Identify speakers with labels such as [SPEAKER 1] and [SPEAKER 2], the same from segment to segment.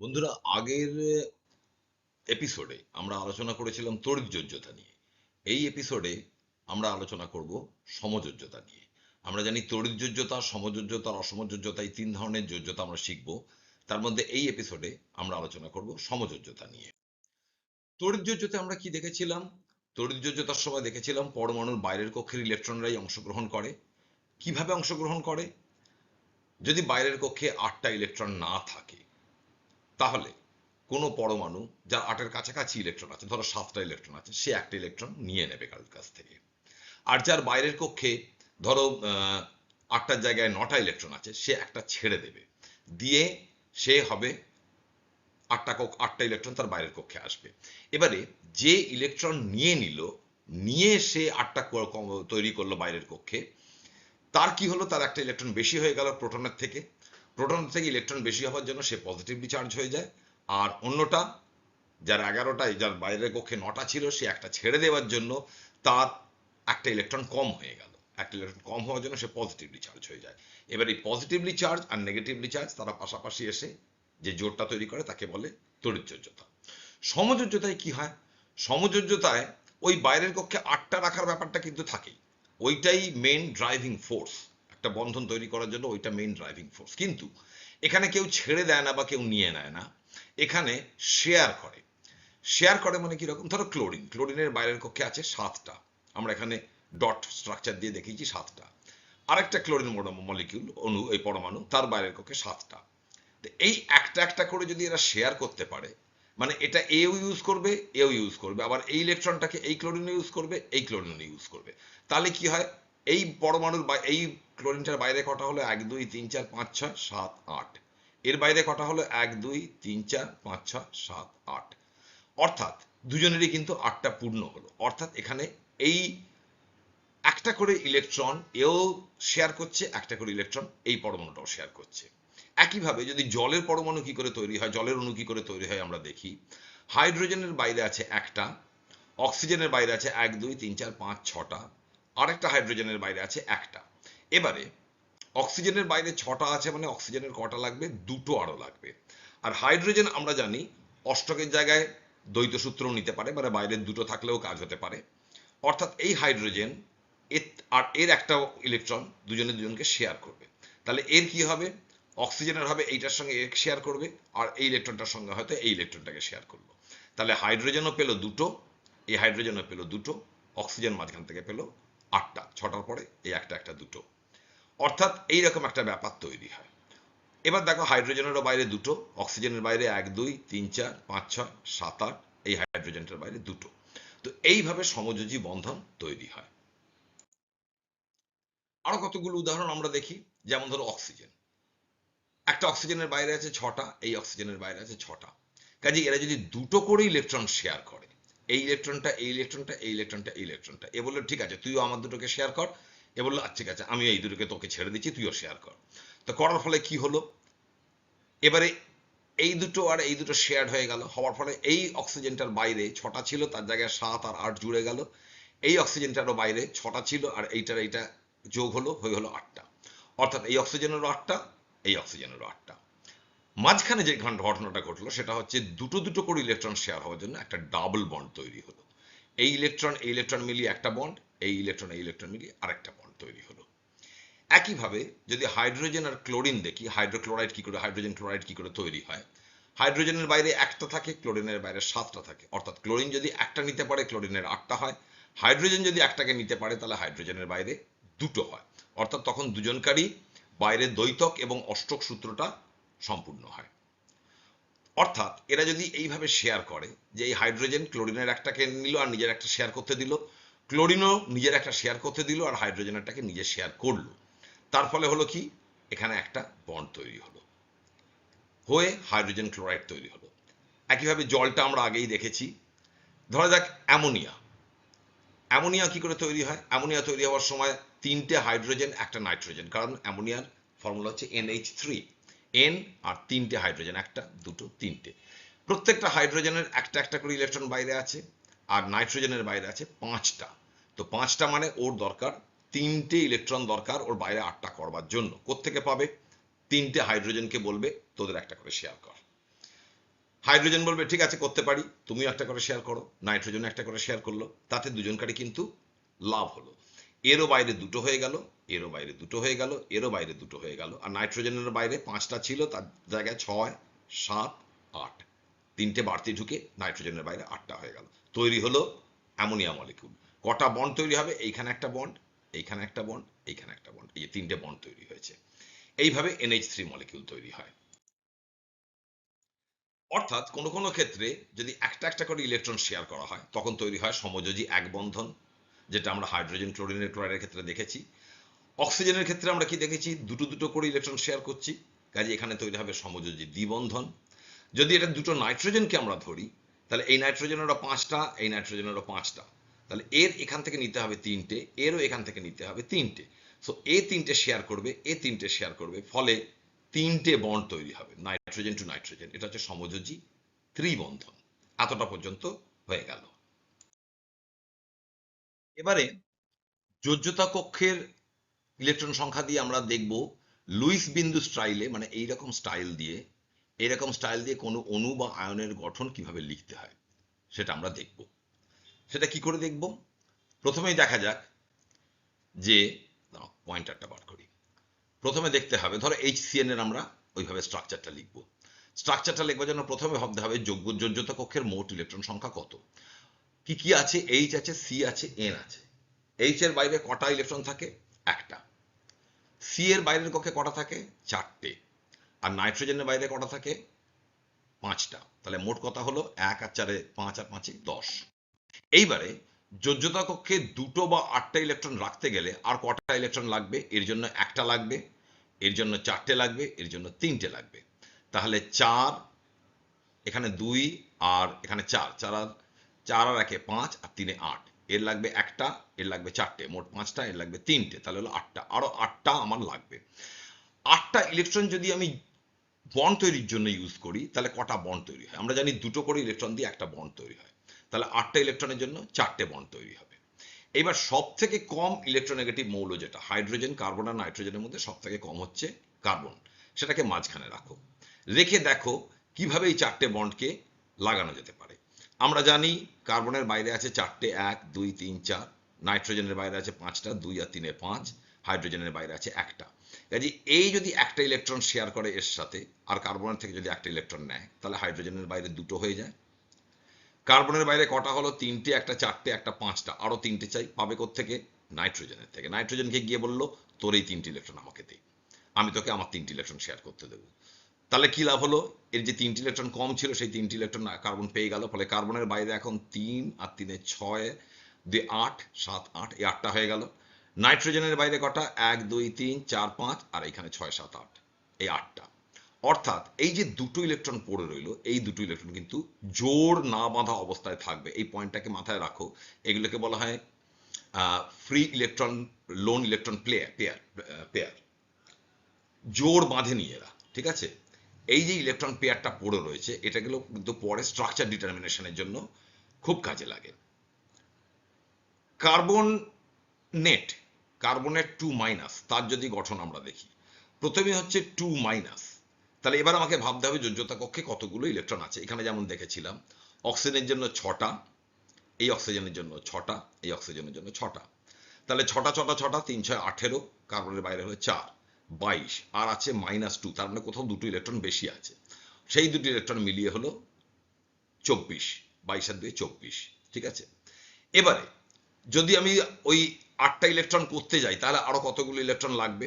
[SPEAKER 1] বন্ধুরা, আগের এপিসোডে আমরা আলোচনা করেছিলাম তড়িৎযোজ্যতা নিয়ে। এই এপিসোডে আমরা আলোচনা করব সমযোজ্যতা নিয়ে। আমরা জানি তড়িৎযোজ্যতা, সমযোজ্যতা, অসমযোজ্যতা এই তিন ধরনের যোজ্যতা আমরা শিখব। তার মধ্যে এই এপিসোডে আমরা আলোচনা করব সমযোজ্যতা নিয়ে। তড়িৎযোজ্যতা আমরা কি দেখেছিলাম? তড়িৎযোজ্যতার সময় দেখেছিলাম পরমাণুর বাইরের কক্ষের ইলেকট্রনরাই অংশগ্রহণ করে। কীভাবে অংশগ্রহণ করে? যদি বাইরের কক্ষে আটটা ইলেকট্রন না থাকে তাহলে কোনো পরমাণু যার আটের কাছাকাছি ইলেকট্রন আছে, ধরো সাতটা ইলেকট্রন আছে, সে একটা ইলেকট্রন নিয়ে নেবে কারোর কাছ থেকে। আর যার বাইরের কক্ষে, ধরো আটটার জায়গায় নটা ইলেকট্রন আছে, সে একটা ছেড়ে দেবে। দিয়ে সে হবে আটটা কক্ষ আটটা ইলেকট্রন তার বাইরের কক্ষে আসবে। এবারে যে ইলেকট্রন নিয়ে নিল, নিয়ে সে আটটা তৈরি করল বাইরের কক্ষে, তার কি হলো? তার একটা ইলেকট্রন বেশি হয়ে গেল প্রোটনের থেকে। প্রোটন থেকে ইলেকট্রন বেশি হওয়ার জন্য সে পজিটিভলি চার্জ হয়ে যায়। আর অন্যটা, যার এগারোটায়, যার বাইরের কক্ষে নটা ছিল, সে একটা ছেড়ে দেওয়ার জন্য তার একটা ইলেকট্রন কম হয়ে গেল। একটা ইলেকট্রন কম হওয়ার জন্য সে পজিটিভলি চার্জ হয়ে যায়। এবার এই পজিটিভলি চার্জ আর নেগেটিভলি চার্জ তারা পাশাপাশি এসে যে জোরটা তৈরি করে তাকে বলে তড়িৎযোজ্যতা। সমযোজ্যতায় কি হয়? সমযোজ্যতায় ওই বাইরের কক্ষে আটটা রাখার ব্যাপারটা কিন্তু থাকেই। ওইটাই মেন ড্রাইভিং ফোর্স একটা বন্ধন তৈরি করার জন্য ওইটা মেইন ড্রাইভিং ফোর্স কিন্তু এখানে কেউ ছেড়ে দেয় না বা কেউ নিয়ে নেয় না। এখানে শেয়ার করে। শেয়ার করে মানে কীরকম ধরো ক্লোরিন ক্লোরিনের বাইরের কক্ষে আছে সাতটা। আমরা এখানে ডট স্ট্রাকচার দিয়ে দেখিয়েছি সাতটা। আরেকটা ক্লোরিন মলিকিউল অণু এই পরমাণু, তার বাইরের কক্ষে সাতটা। এই একটা একটা করে যদি এরা শেয়ার করতে পারে মানে এটা এও ইউজ করবে, এও ইউজ করবে। আবার এই ইলেকট্রনটাকে এই ক্লোরিনে ইউজ করবে, এই ক্লোরিনে ইউজ করবে। তাহলে কি হয়? এই পরমাণুর বা এই ক্লোরিনটার বাইরে কটা হলো? এক, দুই, তিন, চার, পাঁচ, ছয়, সাত, আট। এর বাইরে কটা হলো? এক, দুই, তিন, চার, পাঁচ, ছয়, সাত, আট। অর্থাৎ দুজনেরই কিন্তু আটটা পূর্ণ হলো। অর্থাৎ এখানে এই একটা করে ইলেকট্রন, এও শেয়ার করছে, একটা করে ইলেকট্রন এই পরমাণুটাও শেয়ার করছে। একইভাবে যদি জলের পরমাণু কি করে তৈরি হয়, জলের অণু কি করে তৈরি হয় আমরা দেখি। হাইড্রোজেনের বাইরে আছে একটা, অক্সিজেনের বাইরে আছে এক, দুই, তিন, চার, পাঁচ, ছটা। আরেকটা হাইড্রোজেনের বাইরে আছে একটা। এবারে, অক্সিজেনের বাইরে ছটা আছে মানে অক্সিজেনের কটা লাগবে? দুটো আরও লাগবে। আর হাইড্রোজেন আমরা জানি অষ্টকের জায়গায় দ্বৈত সূত্রও নিতে পারে মানে বাইরের দুটো থাকলেও কাজ হতে পারে। অর্থাৎ এই হাইড্রোজেন, এর- আর এর একটা ইলেকট্রন দুজনে দুজনকে শেয়ার করবে। তাহলে এর কি হবে? অক্সিজেনের হবে এইটার সঙ্গে শেয়ার করবে, আর এই ইলেকট্রনটার সঙ্গে হয়তো এই ইলেকট্রনটাকে শেয়ার করল তাহলে হাইড্রোজেনও পেল দুটো, এই হাইড্রোজেনও পেল দুটো, অক্সিজেন মাঝখান থেকে পেল আটটা, ছটার পরে এই একটা একটা, দুটো। অর্থাৎ এইরকম একটা ব্যাপার তৈরি হয়। এবার দেখো হাইড্রোজেনেরও বাইরে দুটো, অক্সিজেনের বাইরে এক, দুই, তিন, চার, পাঁচ, ছয়, সাত, আট, এই হাইড্রোজেনটার বাইরে দুটো। তো এইভাবে সমযোজী বন্ধন তৈরি হয়। আরও কতগুলো উদাহরণ আমরা দেখি, যেমন ধরো অক্সিজেন। একটা অক্সিজেনের বাইরে আছে ছটা, এই অক্সিজেনের বাইরে আছে ছটা। কাজে এরা যদি দুটো করে ইলেকট্রন শেয়ার করে এই ইলেকট্রনটা এই ইলেকট্রনটা এই ইলেকট্রনটা এই ইলেকট্রনটা এ বলল, ঠিক আছে, তুইও আমার দুটোকে শেয়ার কর। এ বলল আচ্ছা ঠিক আছে আমি এই দুটোকে তোকে ছেড়ে দিচ্ছি, তুইও শেয়ার কর। তো করার ফলে কি হলো? এবারে এই দুটো আর এই দুটো শেয়ার হয়ে গেল। হওয়ার ফলে এই অক্সিজেনটার বাইরে ছটা ছিল, তার জায়গায় সাত আর আট জুড়ে গেল। এই অক্সিজেনটারও বাইরে ছটা ছিল আর এইটার এইটা যোগ হলো, হয়ে হলো আটটা। অর্থাৎ এই অক্সিজেনেরও আটটা, এই অক্সিজেনেরও আটটা। মাঝখানে যে ঘটনাটা ঘটলো, সেটা হচ্ছে দুটো দুটো করে ইলেকট্রন শেয়ার হওয়ার জন্য একটা ডাবল বন্ড তৈরি হলো। এই ইলেকট্রন এই ইলেকট্রন মিলিয়ে একটা বন্ড এই ইলেকট্রন এই ইলেকট্রন মিলিয়ে আরেকটা বন্ড তৈরি হলো। একইভাবে যদি হাইড্রোজেন আর ক্লোরিন দেখি হাইড্রোক্লোরাইড কি করে হাইড্রোজেন ক্লোরাইড কি করে তৈরি হয়? হাইড্রোজেনের বাইরে একটা থাকে ক্লোরিনের বাইরে সাতটা থাকে। অর্থাৎ ক্লোরিন যদি একটা নিতে পারে ক্লোরিনের আটটা হয়। হাইড্রোজেন যদি একটাকে নিতে পারে, তাহলে হাইড্রোজেনের বাইরে দুটো হয়। অর্থাৎ তখন দুজনকারই বাইরে দ্বৈতক এবং অষ্টক সূত্রটা সম্পূর্ণ হয়। অর্থাৎ এরা যদি এইভাবে শেয়ার করে যে এই হাইড্রোজেন ক্লোরিনের একটাকে নিল আর নিজের একটা শেয়ার করতে দিল ক্লোরিনও নিজের একটা শেয়ার করতে দিল আর হাইড্রোজেনেরটাকে নিজে শেয়ার করল। তার ফলে হলো কি? এখানে একটা বন্ড তৈরি হলো। হয়ে হাইড্রোজেন ক্লোরাইড তৈরি হলো। একইভাবে জলটা আমরা আগেই দেখেছি। ধরা যাক অ্যামোনিয়া। অ্যামোনিয়া কি করে তৈরি হয়? অ্যামোনিয়া তৈরি হওয়ার সময় তিনটে হাইড্রোজেন একটা নাইট্রোজেন কারণ অ্যামোনিয়ার ফর্মুলা হচ্ছে এনএইচ থ্রি এন আর তিনটে হাইড্রোজেন একটা, দুটো, তিনটে। প্রত্যেকটা হাইড্রোজেনের একটা একটা করে ইলেকট্রন বাইরে আছে আর নাইট্রোজেনের বাইরে আছে পাঁচটা। তো পাঁচটা মানে ওর দরকার, তিনটে ইলেকট্রন দরকার ওর বাইরে আটটা করবার জন্য। কোত্থেকে পাবে? তিনটে হাইড্রোজেনকে বলবে, তোদের একটা করে শেয়ার কর। হাইড্রোজেন বলবে, ঠিক আছে, করতে পারি, তুমিও একটা করে শেয়ার করো। নাইট্রোজেন একটা করে শেয়ার করল, তাতে দুজনকারই কিন্তু লাভ হলো। এরও বাইরে দুটো হয়ে গেল এরও বাইরে দুটো হয়ে গেল, এরও বাইরে দুটো হয়ে গেল। আর নাইট্রোজেনের বাইরে পাঁচটা ছিল, তার জায়গায় ছয়, সাত, আট। তিনটে বাড়তি ঢুকে নাইট্রোজেনের বাইরে আটটা হয়ে গেল। তৈরি হলো অ্যামোনিয়া মলিকুল কটা বন্ড তৈরি হবে? এইখানে একটা বন্ড, এইখানে একটা বন্ড, এইখানে একটা বন্ড। এই যে তিনটে বন্ড তৈরি হয়েছে। এইভাবে এনএইচ থ্রি মলিকিউল তৈরি হয়। অর্থাৎ কোনো কোনো ক্ষেত্রে যদি একটা একটা করে ইলেকট্রন শেয়ার করা হয়, তখন তৈরি হয় সমযোজী এক বন্ধন, যেটা আমরা হাইড্রোজেন ক্লোরিনের ক্লোরাইডের ক্ষেত্রে দেখেছি। অক্সিজেনের ক্ষেত্রে আমরা কি দেখেছি? দুটো দুটো করে ইলেকট্রন শেয়ার করছি। কাজে এখানে তৈরি হবে সমযোজী দ্বিবন্ধন। যদি এটা দুটো নাইট্রোজেনকে আমরা ধরি, তাহলে এই নাইট্রোজেনেরও পাঁচটা, এই নাইট্রোজেনেরও পাঁচটা। তাহলে এর এখান থেকে নিতে হবে তিনটে, এরও এখান থেকে নিতে হবে তিনটে। সো এ তিনটে শেয়ার করবে, এ তিনটে শেয়ার করবে, ফলে তিনটে বন্ড তৈরি হবে নাইট্রোজেন টু নাইট্রোজেন এটা হচ্ছে সমযোজী ত্রিবন্ধন। এতটা পর্যন্ত হয়ে গেল। এবারে যোজ্যতা কক্ষের ইলেকট্রন সংখ্যা দিয়ে আমরা দেখব লুইস বিন্দু স্টাইলে মানে এই রকম স্টাইল দিয়ে এরকম স্টাইল দিয়ে কোনো অণু বা আয়নের গঠন কীভাবে লিখতে হয়, সেটা আমরা দেখব। সেটা কি করে দেখব? প্রথমেই দেখা যাক যে পয়েন্টারটা বার করি। প্রথমে দেখতে হবে, ধরো এইচ সিএন এর আমরা ওইভাবে স্ট্রাকচারটা লিখব। স্ট্রাকচারটা লিখবার জন্য প্রথমে ভাবতে হবে যোগ্য যোজ্যতা কক্ষের মোট ইলেকট্রন সংখ্যা কত। কি কি আছে? এইচ আছে সি আছে এন আছে। এইচ এর বাইরে কটা ইলেকট্রন থাকে? একটা। সি এর বাইরের কক্ষে কটা থাকে? চারটে। আর নাইট্রোজেনের বাইরে কটা থাকে? পাঁচটা। তাহলে মোট কথা হলো এক আর চারে পাঁচ আর পাঁচে দশ। এইবারে যোজ্যতা কক্ষে দুটো বা আটটা ইলেকট্রন রাখতে গেলে আর কটা ইলেকট্রন লাগবে? এর জন্য একটা লাগবে, এর জন্য চারটে লাগবে, এর জন্য তিনটে লাগবে। তাহলে চার, এখানে দুই আর এখানে চার। চার আর চার আর একে পাঁচ আর তিনে আট। এর লাগবে একটা, এর লাগবে চারটে, মোট পাঁচটা, এর লাগবে তিনটে, তাহলে হলো আটটা, আরও আটটা আমার লাগবে। আটটা ইলেকট্রন যদি আমি বন্ড তৈরির জন্য ইউজ করি, তাহলে কটা বন্ড তৈরি হয়? আমরা জানি দুটো করে ইলেকট্রন দিয়ে একটা বন্ড তৈরি হয়। তাহলে আটটা ইলেকট্রনের জন্য চারটে বন্ড তৈরি হবে। এবার সব থেকে কম ইলেকট্রোনেগেটিভ মৌল যেটা হাইড্রোজেন কার্বন আর নাইট্রোজেনের মধ্যে সব থেকে কম হচ্ছে কার্বন সেটাকে মাঝখানে রাখো। রেখে দেখো কীভাবে এই চারটে বন্ডকে লাগানো যেতে পারে। আমরা জানি কার্বনের বাইরে আছে চারটে এক, দুই, তিন, চার। নাইট্রোজেনের বাইরে আছে পাঁচটা, দুই আর তিনে পাঁচ। হাইড্রোজেনের বাইরে আছে একটা। কাজে এই যদি একটা ইলেকট্রন শেয়ার করে এর সাথে, আর কার্বনের থেকে যদি একটা ইলেকট্রন নেয়, তাহলে হাইড্রোজেনের বাইরে দুটো হয়ে যায়। কার্বনের বাইরে কটা হলো? তিনটে, একটা চারটে, একটা পাঁচটা। আরও তিনটে চাই, পাবে থেকে নাইট্রোজেনের থেকে। নাইট্রোজেনকে গিয়ে বলল, তোর এই তিনটি ইলেকট্রন আমাকে দে। আমি তোকে আমার তিনটি ইলেকট্রন শেয়ার করতে দেবো। তাহলে কি লাভ হলো? এর যে তিনটি ইলেকট্রন কম ছিল, সেই তিনটি ইলেকট্রন কার্বন পেয়ে গেল। ফলে কার্বনের বাইরে এখন তিন আর তিনে ছয়, দুই আট, সাত আট, এই আটটা হয়ে গেল। নাইট্রোজেনের বাইরে কটা? এক, দুই, তিন, চার, পাঁচ, আর এখানে ছয়, সাত, আট, এই আটটা। অর্থাৎ এই যে দুটো ইলেকট্রন পড়ে রইল, এই দুটো ইলেকট্রন কিন্তু জোর না বাঁধা অবস্থায় থাকবে। এই পয়েন্টটাকে মাথায় রাখো। এগুলোকে বলা হয় free electron lone electron player pair pair জোর বাঁধেনি এরা, ঠিক আছে? এই যে ইলেকট্রন পেয়ারটা পড়ে রয়েছে এটা গেলেও কিন্তু পরে স্ট্রাকচার ডিটারমিনেশনের জন্য খুব কাজে লাগে। কার্বন নেট কার্বনের টু মাইনাস তার যদি গঠন আমরা দেখি, প্রথমে হচ্ছে টু মাইনাস তাহলে এবার আমাকে ভাবতে হবে যোজ্যতা কক্ষে কতগুলো ইলেকট্রন আছে। এখানে যেমন দেখেছিলাম অক্সিজেনের জন্য ছটা, এই অক্সিজেনের জন্য ছটা, এই অক্সিজেনের জন্য ছটা। তাহলে ছটা ছটা ছটা, তিন ছয় আঠেরো কার্বনের বাইরে হলো চার। বাইশ, আর আছে মাইনাস টু তার মানে কোথাও দুটো ইলেকট্রন বেশি আছে। সেই দুটো ইলেকট্রন মিলিয়ে হলো চব্বিশ, বাইশ আর দুই, চব্বিশ, ঠিক আছে? এবারে, যদি আমি ওই আটটা ইলেকট্রন করতে যাই, তাহলে আরও কতগুলো ইলেকট্রন লাগবে?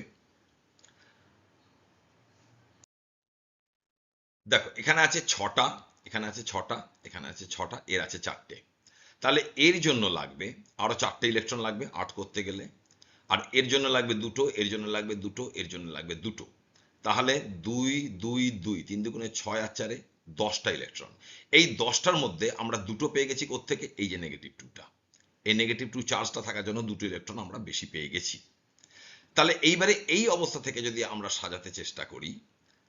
[SPEAKER 1] দেখো, এখানে আছে ছটা, এখানে আছে ছটা, এখানে আছে ছটা, এর আছে চারটে। তাহলে এর জন্য লাগবে, আরও চারটে ইলেকট্রন লাগবে আট করতে গেলে। আর এর জন্য লাগবে দুটো, এর জন্য লাগবে দুটো, এর জন্য লাগবে দুটো। তাহলে দুই দুই দুই, তিন দুগুণে ছয় আর চারে দশটা ইলেকট্রন এই দশটার মধ্যে আমরা দুটো পেয়ে গেছি থেকে এই যে নেগেটিভ টুটা এই নেগেটিভ টু চার্জটা থাকার জন্য দুটো ইলেকট্রন আমরা বেশি পেয়ে গেছি। তাহলে এইবারে এই অবস্থা থেকে যদি আমরা সাজাতে চেষ্টা করি,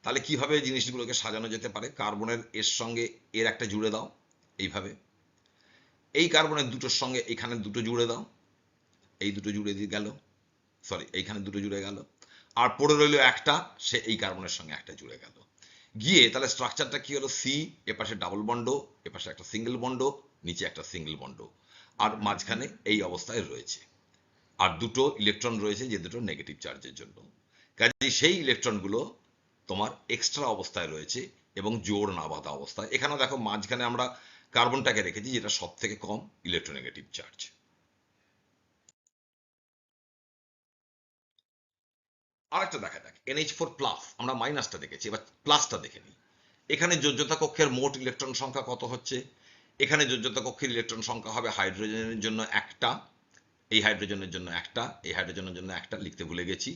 [SPEAKER 1] তাহলে কীভাবে জিনিসগুলোকে সাজানো যেতে পারে? কার্বনের এর সঙ্গে এর একটা জুড়ে দাও, এইভাবে। এই কার্বনের দুটোর সঙ্গে এখানে দুটো জুড়ে দাও, এই দুটো জুড়ে দিয়ে গেল। সরি এইখানে দুটো জুড়ে গেল। আর পড়ে রইল একটা, সে এই কার্বনের সঙ্গে একটা জুড়ে গেল। গিয়ে তাহলে স্ট্রাকচারটা কি হলো? সি এপাশে ডাবল বন্ডো এপাশে একটা সিঙ্গেল বন্ডো নিচে একটা সিঙ্গেল বন্ডো আর মাঝখানে এই অবস্থায় রয়েছে। আর দুটো ইলেকট্রন রয়েছে যে দুটো নেগেটিভ চার্জের জন্য। কাজে সেই ইলেকট্রনগুলো তোমার এক্সট্রা অবস্থায় রয়েছে এবং জোর না বাঁধা অবস্থায়। এখানে দেখো মাঝখানে আমরা কার্বনটাকে রেখেছি যেটা সব থেকে কম ইলেকট্রোনেগেটিভ চার্জ আরেকটা দেখা যাক এনএইচ ফোর প্লাস আমরা মাইনাসটা দেখেছি, এবার প্লাসটা দেখে নিই। এখানে যোজ্যতা কক্ষের মোট ইলেকট্রন সংখ্যা কত হচ্ছে? এখানে যোজ্যতা কক্ষের ইলেকট্রন সংখ্যা হবে হাইড্রোজেনের জন্য একটা, এই হাইড্রোজেনের জন্য একটা, এই হাইড্রোজেনের জন্য একটা, লিখতে ভুলে গেছি,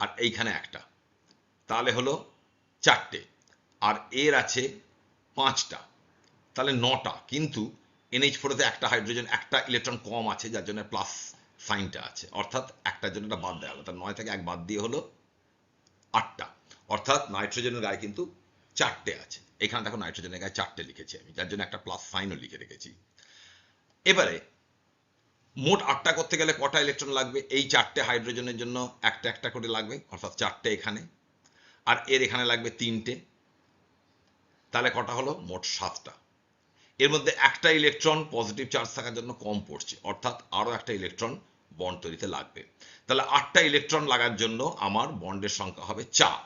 [SPEAKER 1] আর এইখানে একটা। তাহলে হলো চারটে, আর এর আছে পাঁচটা, তাহলে নটা, কিন্তু এনএইচ ফোরেতে একটা হাইড্রোজেন একটা ইলেকট্রন কম আছে, যার জন্য প্লাস সাইনটা আছে। অর্থাৎ একটার জন্য বাদ দেওয়া হলো। তার নয় থেকে এক বাদ দিয়ে হলো আটটা। অর্থাৎ নাইট্রোজেনের গায়ে কিন্তু চারটে আছে। এখানে দেখো নাইট্রোজেনের গায়ে চারটে লিখেছি আমি। যার জন্য একটা প্লাস সাইনও লিখে রেখেছি। এবারে মোট আটটা করতে গেলে কটা ইলেকট্রন লাগবে? এই চারটে হাইড্রোজেনের জন্য একটা একটা করে লাগবে। অর্থাৎ চারটে এখানে। আর এর এখানে লাগবে তিনটে। তাহলে কটা হলো? মোট সাতটা। এর মধ্যে একটা ইলেকট্রন পজিটিভ চার্জ থাকার জন্য কম পড়ছে। অর্থাৎ আরও একটা ইলেকট্রন বন্ড তৈরিতে লাগবে। তাহলে আটটা ইলেকট্রন লাগার জন্য আমার বন্ডের সংখ্যা হবে চার।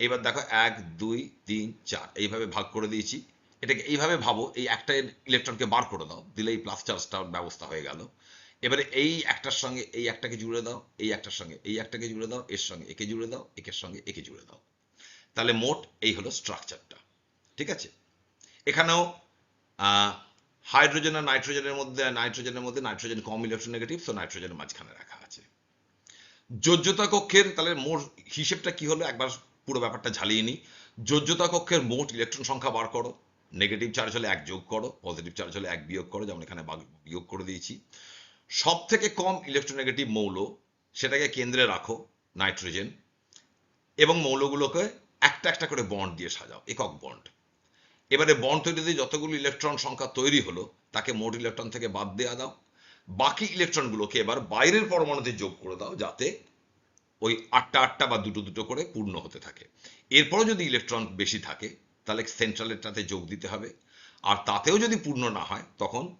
[SPEAKER 1] এবার দেখো এক, দুই, তিন, চার, এইভাবে ভাগ করে দিয়েছি। এটাকে এইভাবে ভাবো, এই একটা ইলেকট্রনকে বার করে দাও দিলে এই প্লাস চার্জটার ব্যবস্থা হয়ে গেল। এবারে এই একটার সঙ্গে এই একটাকে জুড়ে দাও, এই একটার সঙ্গে এই একটাকে জুড়ে দাও, এর সঙ্গে একে জুড়ে দাও, একের সঙ্গে একে জুড়ে দাও। তাহলে মোট এই হলো স্ট্রাকচারটা ঠিক আছে? এখানেও হাইড্রোজেন আর নাইট্রোজেনের মধ্যে নাইট্রোজেনের মধ্যে নাইট্রোজেন কম ইলেকট্রোনেগেটিভ সো নাইট্রোজেনের মাঝখানে রাখা আছে। যোজ্যতা কক্ষের তাহলে মোট হিসেবটা কি হলো? একবার পুরো ব্যাপারটা ঝালিয়ে নিই। যোজ্যতা কক্ষের মোট ইলেকট্রন সংখ্যা বার করো। নেগেটিভ চার্জ হলে এক যোগ করো পজিটিভ চার্জ হলে এক বিয়োগ করো, যেমন এখানে বিয়োগ করে দিয়েছি। সব থেকে কম ইলেকট্রোনেগেটিভ মৌল, সেটাকে কেন্দ্রে রাখো নাইট্রোজেন এবং মৌলগুলোকে একটা একটা করে বন্ড দিয়ে সাজাও, একক বন্ড এবারে বন্ড তৈরিতে যতগুলো ইলেকট্রন সংখ্যা তৈরি হলো, তাকে মোট ইলেকট্রন থেকে বাদ দেওয়া দাও। বাকি ইলেকট্রনগুলোকে এবার বাইরের পরমাণুতে যোগ করে দাও, যাতে ওই আটটা আটটা বা দুটো দুটো করে পূর্ণ হতে থাকে। এরপরও যদি ইলেকট্রন বেশি থাকে, তাহলে সেন্ট্রালেরটাতে যোগ দিতে হবে। আর তাতেও যদি পূর্ণ না হয়, তখন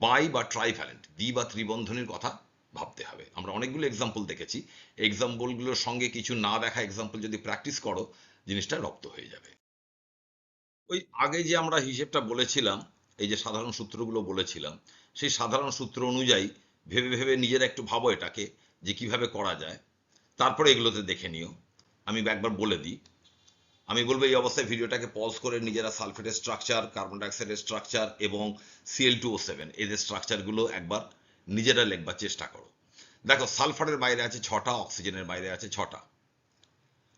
[SPEAKER 1] বাই বা ট্রাইভ্যালেন্ট দ্বি বা ত্রিবন্ধনীর কথা ভাবতে হবে। আমরা অনেকগুলো এক্সাম্পল দেখেছি। এক্সাম্পলগুলোর সঙ্গে কিছু না দেখা এক্সাম্পল যদি প্র্যাকটিস করো, জিনিসটা রপ্ত হয়ে যাবে। ওই আগে যে আমরা হিসেবটা বলেছিলাম, এই যে সাধারণ সূত্রগুলো বলেছিলাম, সেই সাধারণ সূত্র অনুযায়ী ভেবে ভেবে নিজেরা একটু ভাবো এটাকে যে কীভাবে করা যায়। তারপরে এগুলোতে দেখে নিও। আমি একবার বলে দিই। আমি বলব এই অবস্থায় ভিডিওটাকে পজ করে নিজেরা সালফেটের স্ট্রাকচার কার্বন ডাইঅক্সাইডের স্ট্রাকচার এবং সিএল টু ও সেভেন এদের স্ট্রাকচারগুলো একবার নিজেরা লেখবার চেষ্টা করো। দেখো সালফারের বাইরে আছে ছটা অক্সিজেনের বাইরে আছে ছটা।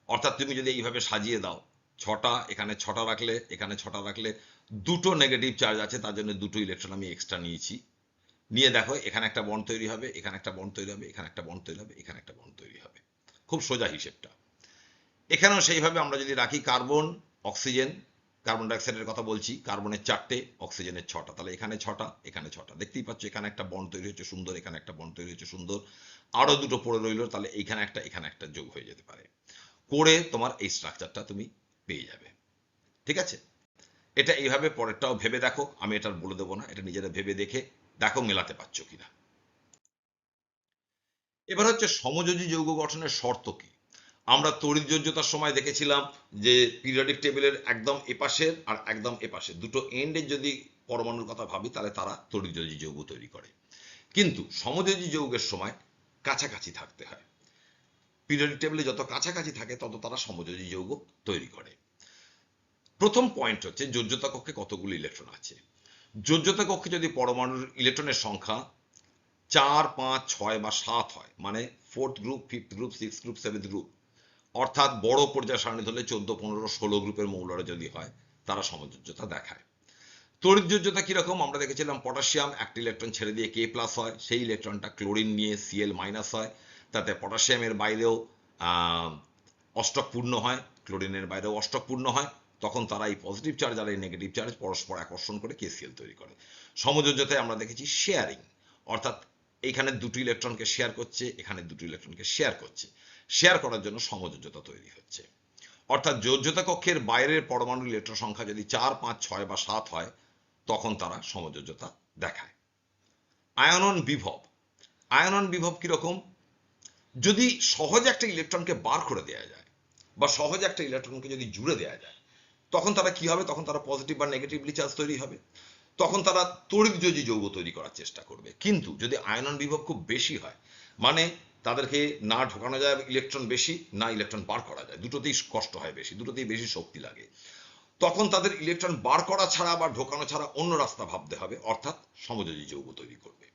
[SPEAKER 1] অর্থাৎ তুমি যদি এইভাবে সাজিয়ে দাও ছটা, এখানে ছটা রাখলে, এখানে ছটা রাখলে দুটো নেগেটিভ চার্জ আছে, তার জন্য দুটো ইলেকট্রন আমি এক্সট্রা নিয়েছি। নিয়ে দেখো, এখানে একটা বন্ড তৈরি হবে, এখানে একটা বন্ড তৈরি হবে, এখানে একটা বন্ড তৈরি হবে, এখানে একটা বন্ড তৈরি হবে। খুব সোজা হিসেবটা। এখানেও সেইভাবে আমরা যদি রাখি কার্বন অক্সিজেন কার্বন ডাইঅক্সাইডের কথা বলছি কার্বনের চারটে অক্সিজেনের ছটা। তাহলে এখানে ছটা এখানে ছটা। দেখতেই পাচ্ছ, এখানে একটা বন্ড তৈরি হচ্ছে সুন্দর, এখানে একটা বন্ড তৈরি হচ্ছে সুন্দর। আরও দুটো পড়ে রইল, তাহলে এখানে একটা এখানে একটা যোগ হয়ে যেতে পারে। করে তোমার এই স্ট্রাকচারটা তুমি পেয়ে যাবে। ঠিক আছে? এটা এইভাবে পরেরটাও ভেবে দেখো। আমি এটা বলে দেবো না। এটা নিজেরা ভেবে দেখে দেখো মেলাতে পারছ কিনা। এবার হচ্ছে সমযোজী যৌগ গঠনের শর্ত কি? আমরা তড়িৎযোজ্যতার সময় দেখেছিলাম যে পিরিয়ডিক টেবিলের একদম এপাশের আর একদম এপাশে দুটো এন্ডের যদি পরমাণুর কথা ভাবি, তাহলে তারা তড়িৎযোজী যৌগ তৈরি করে। কিন্তু সমযোজী যৌগের সময় কাছাকাছি থাকতে হয়। পিরিয়ডিক টেবিলে যত কাছাকাছি থাকে, তত তারা সমযোজী যৌগ তৈরি করে। প্রথম পয়েন্ট হচ্ছে যোজ্যতা কক্ষে কতগুলো ইলেকট্রন আছে? যোজ্যতা কক্ষে যদি পরমাণুর ইলেকট্রনের সংখ্যা চার, পাঁচ, ছয় বা সাত হয় মানে fourth group fifth group six group seventh group অর্থাৎ বড় পর্যায় সারণী ধরলে চোদ্দ, পনেরো, ষোলো গ্রুপের মৌলরা যদি হয়, তারা সমযোজ্যতা দেখায়। তড়িৎযোজ্যতা কীরকম? আমরা দেখেছিলাম পটাশিয়াম একটা ইলেকট্রন ছেড়ে দিয়ে কে প্লাস হয়, সেই ইলেকট্রনটা ক্লোরিন নিয়ে সিএল মাইনাস হয় তাতে পটাশিয়ামের বাইরেও অষ্টক পূর্ণ হয়, ক্লোরিনের বাইরেও অষ্টক পূর্ণ হয়, তখন তারা এই পজিটিভ চার্জ আর এই নেগেটিভ চার্জ পরস্পর আকর্ষণ করে কেসিএল তৈরি করে। সমযোজ্যতায় আমরা দেখেছি শেয়ারিং অর্থাৎ এখানে দুটি ইলেকট্রনকে শেয়ার করছে, এখানে দুটি ইলেকট্রনকে শেয়ার করছে। শেয়ার করার জন্য সমযোজ্যতা তৈরি হচ্ছে। অর্থাৎ যোজ্যতা কক্ষের বাইরের পরমাণু ইলেকট্রন সংখ্যা যদি চার, পাঁচ, ছয় বা সাত হয়, তখন তারা সমযোজ্যতা দেখায়। আয়নন বিভব আয়নন বিভব কীরকম? যদি সহজে একটা ইলেকট্রনকে বার করে দেওয়া যায় বা সহজে একটা ইলেকট্রনকে যদি জুড়ে দেওয়া যায়, তখন তারা কি হবে? তখন তারা পজিটিভ বা নেগেটিভলি চার্জ তৈরি হবে। তখন তারা তড়িৎযোজী যৌগ তৈরি করার চেষ্টা করবে। কিন্তু যদি আয়নন বিভব খুব বেশি হয় মানে তাদেরকে না ঢোকানো যায় ইলেকট্রন বেশি, না ইলেকট্রন বার করা যায়, দুটোতেই কষ্ট হয় বেশি, দুটোতেই বেশি শক্তি লাগে, তখন তাদের ইলেকট্রন বার করা ছাড়া বা ঢোকানো ছাড়া অন্য রাস্তা ভাবতে হবে, অর্থাৎ সমযোজী যৌগ তৈরি করবে।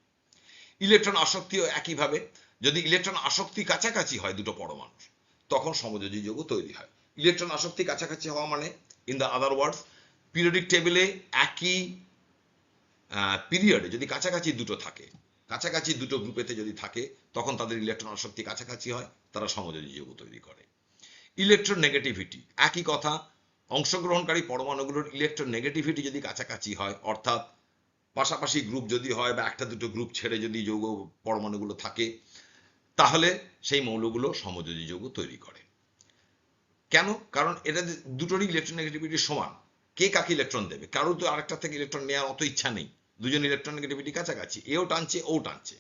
[SPEAKER 1] ইলেকট্রন আসক্তিও একইভাবে। যদি ইলেকট্রন আসক্তি কাছাকাছি হয় দুটো পরমাণু তখন সমযোজী যৌগ তৈরি হয়। ইলেকট্রন আসক্তি কাছাকাছি হওয়া মানে in the other words periodic টেবিলে একই পিরিয়ডে যদি কাছাকাছি দুটো থাকে, কাছাকাছি দুটো গ্রুপেতে যদি থাকে, তখন তাদের ইলেকট্রন আসক্তি কাছাকাছি হয়, তারা সমযোজী যৌগ তৈরি করে। ইলেকট্রন নেগেটিভিটি একই কথা, অংশগ্রহণকারী পরমাণুগুলোর ইলেকট্রন নেগেটিভিটি যদি কাছাকাছি হয়, অর্থাৎ পাশাপাশি গ্রুপ যদি হয় বা একটা দুটো গ্রুপ ছেড়ে যদি যৌগ পরমাণুগুলো থাকে, তাহলে সেই মৌলগুলো সমযোজী যৌগ তৈরি করে। কেন? কারণ এটা দুটোরই ইলেকট্রন নেগেটিভিটি সমান। কে কাকে ইলেকট্রন দেবে? কারোর তো আরেকটা থেকে ইলেকট্রন নেওয়ার অত ইচ্ছা নেই। দুজন ইলেকট্রন নেগেটিভিটি কাছাকাছি। এও টানছে, ও টানছে।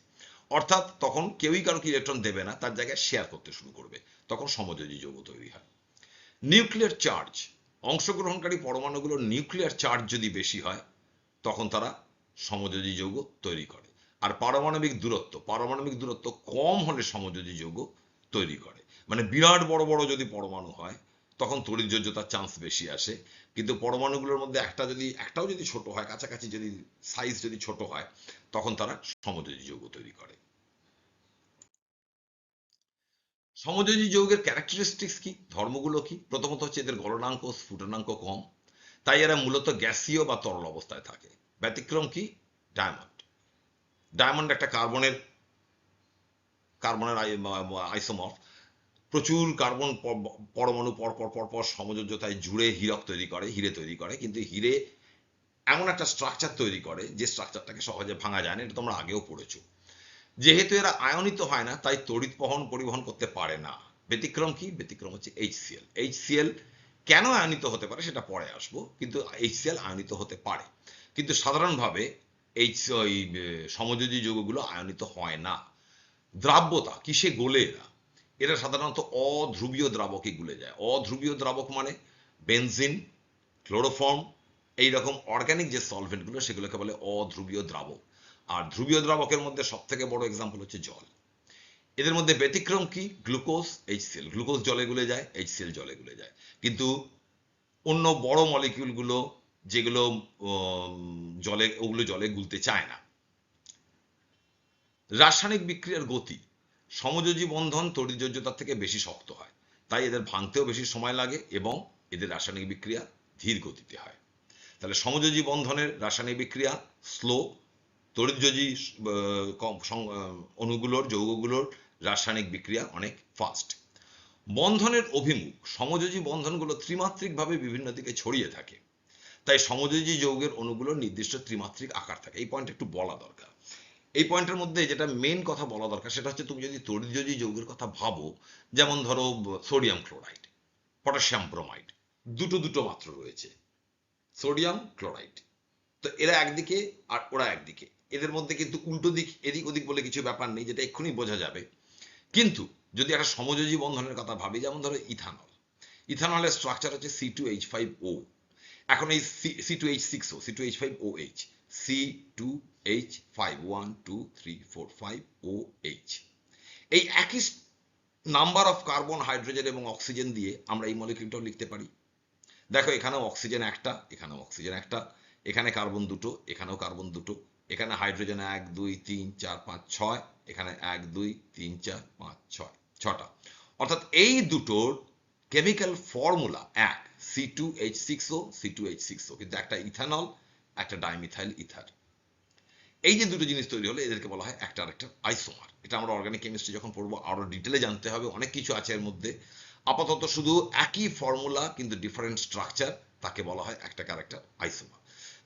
[SPEAKER 1] অর্থাৎ তখন কেউই কারোকে ইলেকট্রন দেবে না, তার জায়গায় শেয়ার করতে শুরু করবে। তখন সমযোজী যৌগ তৈরি হয়। নিউক্লিয়ার চার্জ অংশগ্রহণকারী পরমাণুগুলোর নিউক্লিয়ার চার্জ যদি বেশি হয়, তখন তারা সমযোজী যৌগ তৈরি করে। আর পারমাণবিক দূরত্ব পারমাণবিক দূরত্ব কম হলে সমযোজী যৌগ তৈরি করে। মানে বিরাট বড় বড় যদি পরমাণু হয়, তখন তড়িৎযোজ্যতার চান্স বেশি আসে। কিন্তু পরমাণুগুলোর মধ্যে একটা যদি, একটাও যদি ছোট হয়, কাছাকাছি যদি সাইজ যদি ছোট হয়, তখন তারা সমযোজী যৌগ তৈরি করে। সমযোজী যৌগের ক্যারেক্টারিস্টিক্স কি? ধর্মগুলো কি? প্রথমত হচ্ছে এদের গলনাঙ্ক, স্ফুটনাঙ্ক কম। তাই এরা মূলত গ্যাসীয় বা তরল অবস্থায় থাকে। ব্যতিক্রম কি ডায়মন্ড। ডায়মন্ড একটা কার্বনের কার্বনের আইসোমর্ফ প্রচুর কার্বন পরমাণু পর পর পর পর সমযোজ্যতায় জুড়ে হীরক তৈরি করে, হিরে তৈরি করে। কিন্তু হিরে এমন একটা স্ট্রাকচার তৈরি করে যে স্ট্রাকচারটাকে সহজে ভাঙা যায় না, এটা তোমরা আগেও পড়েছো। যেহেতু এরা আয়নিত হয় না, তাই তড়িৎ বহন পরিবহন করতে পারে না। ব্যতিক্রম কি? ব্যতিক্রম হচ্ছে এইচসিএল এইচসিএল কেন আয়নিত হতে পারে সেটা পরে আসব, কিন্তু এইচসিএল আয়নিত হতে পারে। কিন্তু সাধারণভাবে এই সমযোজী যৌগগুলো আয়নিত হয় না। দ্রাব্যতা, কিসে গোলে এরা? এরা সাধারণত অধ্রুবীয় দ্রাবকে গুলে যায়। অধ্রুবীয় দ্রাবক মানে বেনজিন, ক্লোরোফর্ম এই রকম অর্গানিক যে সলভেন্টগুলো সেগুলোকে বলে অধ্রুবীয় দ্রাবক। আর ধ্রুবীয় দ্রাবকের মধ্যে সব থেকে বড় এক্সাম্পল হচ্ছে জল। এদের মধ্যে ব্যতিক্রম কি? গ্লুকোজ এইচসিএল গ্লুকোজ জলে গুলে যায় এইচসিএল জলে গুলে যায়। কিন্তু অন্য বড় মলিকিউলগুলো যেগুলো জলে, ওগুলো জলে গুলতে চায় না। রাসায়নিক বিক্রিয়ার গতি সমযোজী বন্ধন, তড়িৎযোজ্যতার থেকে বেশি শক্ত হয়। তাই এদের ভাঙতেও বেশি সময় লাগে এবং এদের রাসায়নিক বিক্রিয়া ধীর গতিতে হয়। তাহলে সমযোজী বন্ধনের রাসায়নিক বিক্রিয়া স্লো, তড়িৎযোজী অণুগুলোর যৌগগুলোর রাসায়নিক বিক্রিয়া অনেক ফাস্ট বন্ধনের অভিমুখ সমযোজী বন্ধনগুলো ত্রিমাত্রিকভাবে বিভিন্ন দিকে ছড়িয়ে থাকে। তাই সমযোজী যৌগের অণুগুলোর নির্দিষ্ট ত্রিমাত্রিক আকার থাকে। এই পয়েন্ট একটু বলা দরকার। এই পয়েন্টের মধ্যে যেটা মেন কথা বলা দরকার, সেটা হচ্ছে তুমি যদি তড়িৎযোজী যৌগের কথা ভাবো, যেমন ধরো সোডিয়াম ক্লোরাইড পটাশিয়াম ব্রোমাইড দুটো দুটো মাত্র রয়েছে সোডিয়াম ক্লোরাইড তো এরা একদিকে আর ওরা একদিকে। এদের মধ্যে কিন্তু উল্টো দিক, এদিক ওদিক বলে কিছু ব্যাপার নেই, যেটা এক্ষুনি বোঝা যাবে। কিন্তু যদি একটা সমযোজী বন্ধনের কথা ভাবি, যেমন ধরো ইথানল। ইথানলের স্ট্রাকচার হচ্ছে C two H five O এখন এই C two H six O C two H five O H C two H five one two three four five O H এই একই নাম্বার অফ কার্বন হাইড্রোজেন এবং oxygen দিয়ে আমরা এই মলিকিউলটাও লিখতে পারি। দেখো এখানেও অক্সিজেন একটা, এখানেও অক্সিজেন একটা, এখানে কার্বন দুটো, এখানেও কার্বন দুটো, এখানে হাইড্রোজেন এক, দুই, তিন, চার, পাঁচ, ছয়, এখানে এক, দুই, তিন, চার, পাঁচ, ছয়, ছটা। অর্থাৎ এই দুটোর কেমিক্যাল ফর্মুলা এক C two H six O C two H six O কিন্তু একটা ইথানল একটা ডাইমিথাইল ইথার এই যে দুটো জিনিস তৈরি হলো, এদেরকে বলা হয় একটা আরেকটা আইসোমার এটা আমরা অর্গানিক কেমিস্ট্রি যখন পড়ব, আরও ডিটেলে জানতে হবে, অনেক কিছু আছে এর মধ্যে। আপাতত শুধু একই ফর্মুলা কিন্তু ডিফারেন্ট স্ট্রাকচার তাকে বলা হয় একটা ক্যারেক্টার আইসোমার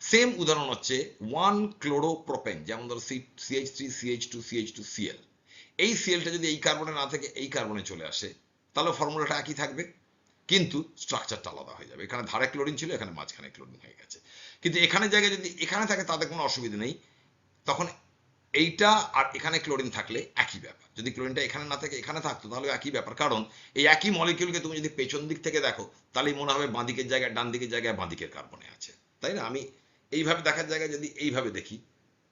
[SPEAKER 1] সেম উদাহরণ হচ্ছে ওয়ান ক্লোরোপ্রোপেন যেমন ধরো CH three CH two CH two Cl এই সিএলটা যদি এই কার্বনে না থেকে, এই কার্বনে চলে আসে, তাহলে ফর্মুলাটা একই থাকবে। কিন্তু স্ট্রাকচারটা আলাদা হয়ে যাবে। এখানে ধারে ক্লোরিন ছিল, এখানে মাঝখানে ক্লোরিন হয়ে গেছে। কিন্তু এখানে জায়গায় যদি এখানে থাকে তাদের কোনো অসুবিধা নেই। তখন এইটা আর এখানে ক্লোরিন থাকলে একই ব্যাপার। যদি ক্লোরিনটা এখানে না থাকে, এখানে থাকতো, তাহলে একই ব্যাপার। কারণ এই একই মলিকিউলকে তুমি যদি পেছন দিক থেকে দেখো, তাহলেই মনে হবে বাঁদিকের জায়গায়, ডান দিকের জায়গায় বাঁদিকের কার্বনে আছে। তাই না? আমি এইভাবে দেখার জায়গায় যদি এইভাবে দেখি,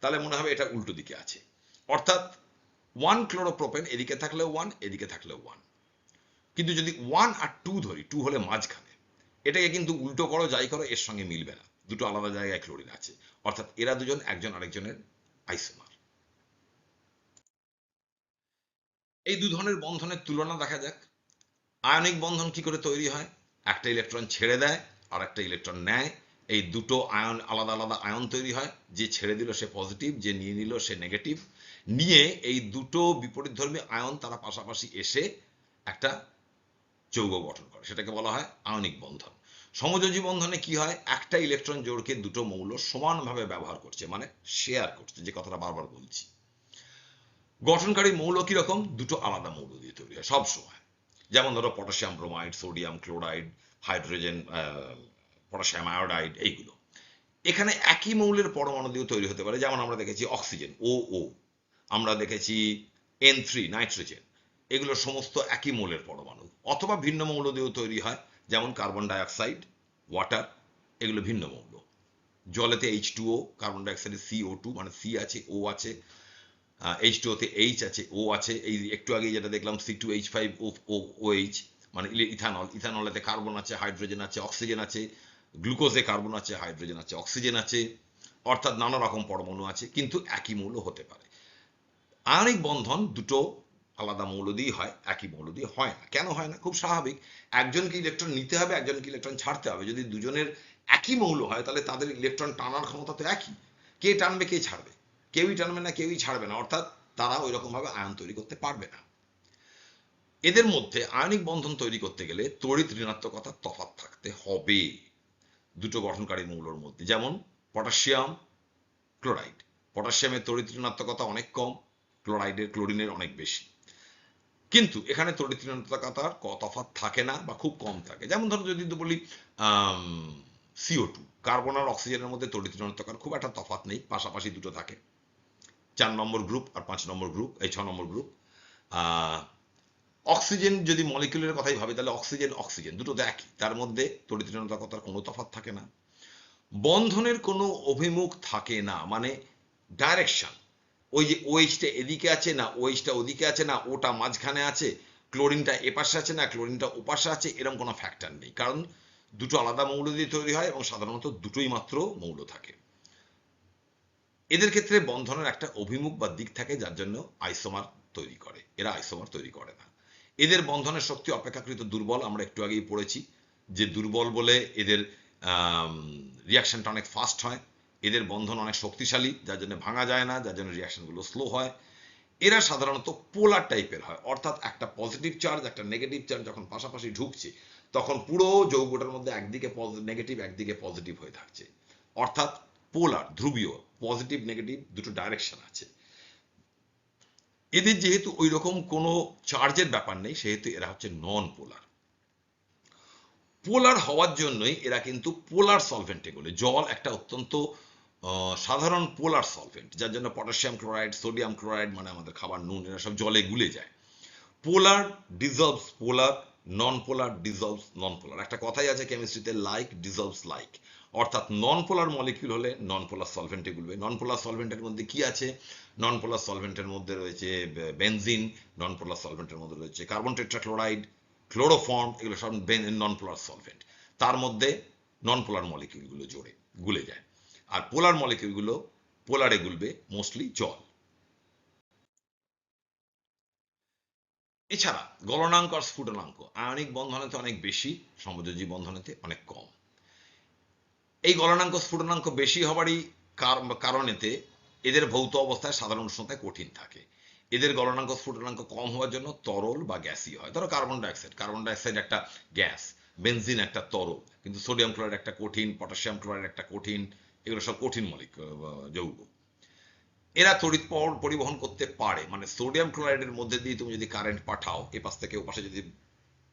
[SPEAKER 1] তাহলে মনে হবে এটা উল্টো দিকে আছে। অর্থাৎ ওয়ান ক্লোরোপ্রোপেন এদিকে থাকলেও ওয়ান এদিকে থাকলেও ওয়ান কিন্তু যদি ওয়ান আর টু ধরি টু হলে মাঝখানে, এটাকে কিন্তু উল্টো করো, যাই করো, এর সঙ্গে মিলবে না। দুটো আলাদা জায়গায় ক্লোরিন আছে। অর্থাৎ এরা দুজন, একজন আরেকজনের আইসোমার এই দু ধরনের বন্ধনের তুলনা দেখা যাক। আয়নিক বন্ধন কি করে তৈরি হয়? একটা ইলেকট্রন ছেড়ে দেয়, আর একটা ইলেকট্রন নেয়। এই দুটো আয়ন, আলাদা আলাদা আয়ন তৈরি হয়। যে ছেড়ে দিল, সে পজিটিভ যে নিয়ে নিল, সে নেগেটিভ নিয়ে এই দুটো বিপরীতধর্মী আয়ন তারা পাশাপাশি এসে একটা যৌগ গঠন করে। সেটাকে বলা হয় আয়নিক বন্ধন। সমযোজী বন্ধনে কি হয়? একটা ইলেকট্রন জোড়কে দুটো মৌল সমানভাবে ব্যবহার করছে মানে শেয়ার করছে, যে কথাটা বারবার বলছি। গঠনকারী মৌল কীরকম? দুটো আলাদা মৌল দিয়ে তৈরি হয়, সব সময়। যেমন ধরো potassium bromide sodium chloride hydrogen potassium iodide এইগুলো। এখানে একই মৌলের পরমাণু দিয়েও তৈরি হতে পারে, যেমন আমরা দেখেছি অক্সিজেন ও ও আমরা দেখেছি এন থ্রি নাইট্রোজেন এগুলো সমস্ত একই মৌলের পরমাণু। অথবা ভিন্ন মৌল দিয়েও তৈরি হয়, যেমন কার্বন ডাইঅক্সাইড ওয়াটার এগুলো ভিন্ন মৌল। জলেতে এইচ টু ও কার্বন ডাইঅক্সাইডে সিও টু মানে সি আছে ও আছে এইচ টু ওতে এইচ আছে ও আছে, এই একটু আগে যেটা দেখলাম C two H five O O H মানে ইথানল। ইথানলেতে কার্বন আছে হাইড্রোজেন আছে অক্সিজেন আছে গ্লুকোজে কার্বন আছে হাইড্রোজেন আছে অক্সিজেন আছে, অর্থাৎ নানা রকম পরমাণু আছে, কিন্তু একই মৌল হতে পারে। আয়নিক বন্ধন দুটো আলাদা মৌল দিয়ে হয়, একই মৌল দিয়ে হয় না। কেন হয় না? খুব স্বাভাবিক। একজনকে ইলেকট্রন নিতে হবে, একজনকে ইলেকট্রন ছাড়তে হবে। যদি দুজনের একই মৌল হয়, তাহলে তাদের ইলেকট্রন টানার ক্ষমতা তো একই। কে টানবে, কে ছাড়বে? কেউই টানবে না, কেউই ছাড়বে না। অর্থাৎ তারা ওই রকম ভাবে আয়ন তৈরি করতে পারবে না। এদের মধ্যে আয়নিক বন্ধন তৈরি করতে গেলে তড়িৎ ঋণাত্মকতা তফাৎ থাকতে হবে। দুটো গঠনকারী মৌলর মধ্যে। যেমন পটাশিয়াম, ক্লোরাইড। পটাশিয়ামের তড়িৎ ঋণাত্মকতা অনেক কম, ক্লোরাইডের, ক্লোরিনের অনেক বেশি। কিন্তু এখানে তড়িৎ ঋণাত্মকতার তফাৎ থাকে না বা খুব কম থাকে। যেমন ধরো যদি বলি সিও টু কার্বন আর অক্সিজেনের মধ্যে ঋণাত্মকতার খুব একটা তফাৎ নেই, পাশাপাশি দুটো থাকে। চার নম্বর গ্রুপ আর পাঁচ নম্বর গ্রুপ এই ছ নম্বর গ্রুপ অক্সিজেন যদি মলিকুলের কথাই ভাবি, তাহলে অক্সিজেন অক্সিজেন দুটো তো একই, তার মধ্যে তড়িৎ ঋণাত্মকতার কোনো তফাৎ থাকে না। বন্ধনের কোনো অভিমুখ থাকে না মানে ডাইরেকশন ওই যে ওএইচটা এদিকে আছে না ওএইচটা ওদিকে আছে না, ওটা মাঝখানে আছে, ক্লোরিনটা এপাশে আছে না, ক্লোরিনটা ওপাশে আছে এরকম কোনো ফ্যাক্টর নেই। কারণ দুটো আলাদা মৌল দিয়ে তৈরি হয় এবং সাধারণত দুটোই মাত্র মৌল থাকে। এদের ক্ষেত্রে বন্ধনের একটা অভিমুখ বা দিক থাকে যার জন্য আইসোমার তৈরি করে। এরা আইসোমার তৈরি করে না। এদের বন্ধনের শক্তি অপেক্ষাকৃত দুর্বল, আমরা একটু আগেই পড়েছি যে দুর্বল বলে এদের রিয়াকশনটা অনেক ফাস্ট হয়। এদের বন্ধন অনেক শক্তিশালী, যার জন্য ভাঙা যায় না, যার জন্য রিয়াকশনগুলো স্লো হয়। এরা সাধারণত পোলার টাইপের হয়, অর্থাৎ একটা পজিটিভ চার্জ একটা নেগেটিভ চার্জ যখন পাশাপাশি ঢুকছে, তখন পুরো যৌগটার মধ্যে একদিকে নেগেটিভ একদিকে পজিটিভ হয়ে থাকছে। অর্থাৎ পোলার ধ্রুবীয় পজিটিভ নেগেটিভ দুটো ডাইরেকশন আছে। এদের যেহেতু ওই রকম কোনো চার্জের ব্যাপার নেই, সেহেতু এরা হচ্ছে নন পোলার পোলার হওয়ার জন্যই এরা কিন্তু পোলার সলভেন্ট এগুলো জল একটা অত্যন্ত সাধারণ পোলার সলভেন্ট যার জন্য পটাশিয়াম ক্লোরাইড সোডিয়াম ক্লোরাইড মানে আমাদের খাবার নুন, এরা সব জলে গুলে যায়। পোলার ডিজলভস পোলার নন পোলার ডিজলভস নন পোলার একটা কথাই আছে কেমিস্ট্রিতে লাইক ডিজলভস লাইক অর্থাৎ নন পোলার মলিকিউল হলে নন পোলার সলভেন্টে গুলবে। নন পোলার সলভেন্টের মধ্যে কি আছে? নন পোলার সলভেন্টের মধ্যে রয়েছে বেনজিন নন পোলার সলভেন্টের মধ্যে রয়েছে কার্বন টেট্রাক্লোরাইড ক্লোরোফর্ম এগুলো সব নন পোলার সলভেন্ট তার মধ্যে নন পোলার মলিকিউলগুলো জোরে গুলে যায়। আর পোলার মলিকিউলগুলো পোলারে গুলবে মোস্টলি জল। এছাড়া গলনাঙ্ক আর স্ফুটনাঙ্ক, আয়নিক বন্ধনেতে অনেক বেশি, সমযোজী বন্ধনেতে অনেক কম। এই গলনাঙ্ক, স্ফুটনাঙ্ক বেশি হবারই কারণেতে এদের ভৌত অবস্থায় সাধারণ উষ্ণতায় কঠিন থাকে। এদের গলনাঙ্ক, স্ফুটনাঙ্ক কম হওয়ার জন্য তরল বা গ্যাসই হয়। ধরো কার্বন ডাইঅক্সাইড। কার্বন ডাইঅক্সাইড একটা গ্যাস, বেনজিন একটা তরল, কিন্তু সোডিয়াম ক্লোরাইড একটা কঠিন, পটাশিয়াম ক্লোরাইড একটা কঠিন এগুলো সব কঠিন মলিক যৌগ। এরা তড়িৎ পরিবহন করতে পারে মানে সোডিয়াম ক্লোরাইডের মধ্যে দিয়ে তুমি যদি কারেন্ট পাঠাও এ পাশ থেকে ও পাশে যদি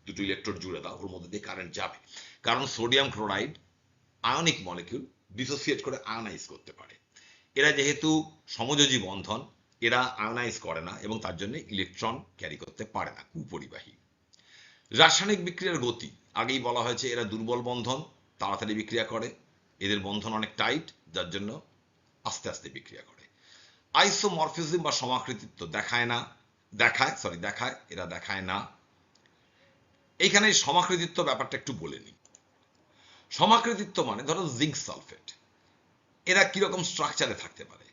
[SPEAKER 1] দুটো ইলেকট্রোড জুড়ে দাও, ওর মধ্যে দিয়ে কারেন্ট যাবে। কারণ sodium chloride ionic molecule dissociate করে আয়নাইজ করতে পারে। এরা যেহেতু সমযোজী বন্ধন, এরা আয়নাইজ করে না এবং তার জন্য ইলেকট্রন ক্যারি করতে পারে না, কুপরিবাহী। রাসায়নিক বিক্রিয়ার গতি, আগেই বলা হয়েছে এরা দুর্বল বন্ধন, তাড়াতাড়ি বিক্রিয়া করে এদের বন্ধন অনেক টাইট যার জন্য আস্তে আস্তে বিক্রিয়া করে। আইসোমরফিজম বা সমাকৃতিত্ব দেখায় না, দেখায় সরি দেখায়, এরা দেখায় না। এইখানে সমাকৃতিত্ব ব্যাপারটা একটু বলে নিই। সমাকৃতিত্ব মানে ধরো জিঙ্ক সালফেট এরা কীরকম স্ট্রাকচারে থাকতে পারে?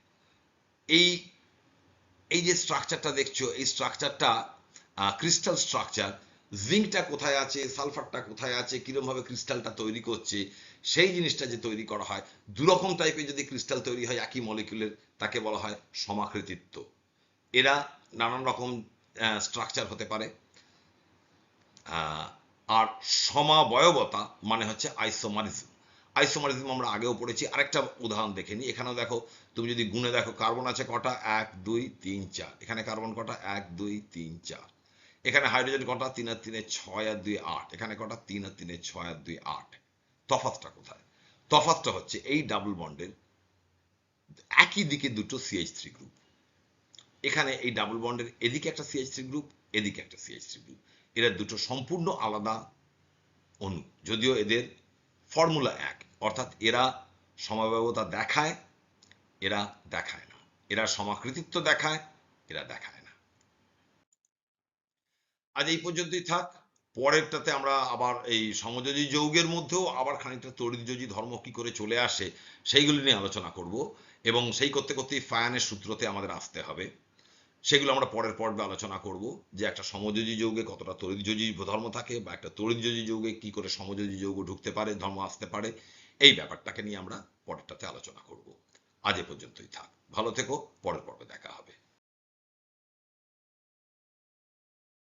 [SPEAKER 1] এই এই যে স্ট্রাকচারটা দেখছ, এই স্ট্রাকচারটা ক্রিস্টাল স্ট্রাকচার জিঙ্কটা কোথায় আছে সালফারটা কোথায় আছে কীরকম ভাবে ক্রিস্টালটা তৈরি করছে সেই জিনিসটা যে তৈরি করা হয় দুরকম টাইপের যদি ক্রিস্টাল তৈরি হয়, একই মলিকুলের তাকে বলা হয় সমাকৃতিত্ব। এরা নানান রকম স্ট্রাকচার হতে পারে। আর সমাবয়বতা মানে হচ্ছে আইসোমারিজম। আইসোমারিজম আমরা আগেও পড়েছি। আরেকটা উদাহরণ দেখে নিই। এখানেও দেখো, তুমি যদি গুণে দেখো, কার্বন আছে কটা? এক, দুই, তিন, চার। এখানে কার্বন কটা? এক, দুই, তিন, চার। এখানে হাইড্রোজেন কটা? তিন আর তিনে ছয় আর দুই আট। এখানে কটা? তিন আর তিনে ছয় আর দুই আট। তফাতটা কোথায়? তফাতটা হচ্ছে এই ডাবল বন্ডের একই দিকে দুটো সিএইচ থ্রি গ্রুপ এখানে এই ডাবল বন্ডের এদিকে একটা সিএইচ থ্রি গ্রুপ এদিকে একটা সিএইচ থ্রি গ্রুপ এরা দুটো সম্পূর্ণ আলাদা অণু। যদিও এদের ফর্মুলা এক, অর্থাৎ এরা সমাবয়বতা দেখায়, এরা দেখায় না। এরা সমাকৃতিত্ব দেখায়, এরা দেখায় না। আজ এই পর্যন্তই থাক। পরেরটাতে আমরা আবার এই সমযোজী যৌগের মধ্যেও আবার খানিকটা তড়িৎযোজী ধর্ম কি করে চলে আসে, সেইগুলি নিয়ে আলোচনা করব এবং সেই করতে করতেই ফায়ানের সূত্রতে আমাদের আসতে হবে। সেগুলো আমরা পরের পর্বে আলোচনা করব যে একটা সমযোজী যৌগে কতটা তড়িৎযোজী ধর্ম থাকে বা একটা তড়িৎযোজী যৌগে কি করে সমযোজী যৌগ ঢুকতে পারে, ধর্ম আসতে পারে, এই ব্যাপারটাকে নিয়ে আমরা পরেরটাতে আলোচনা করব। আজ এ পর্যন্তই থাক। ভালো থেকো, পরের পর্বে দেখা হবে।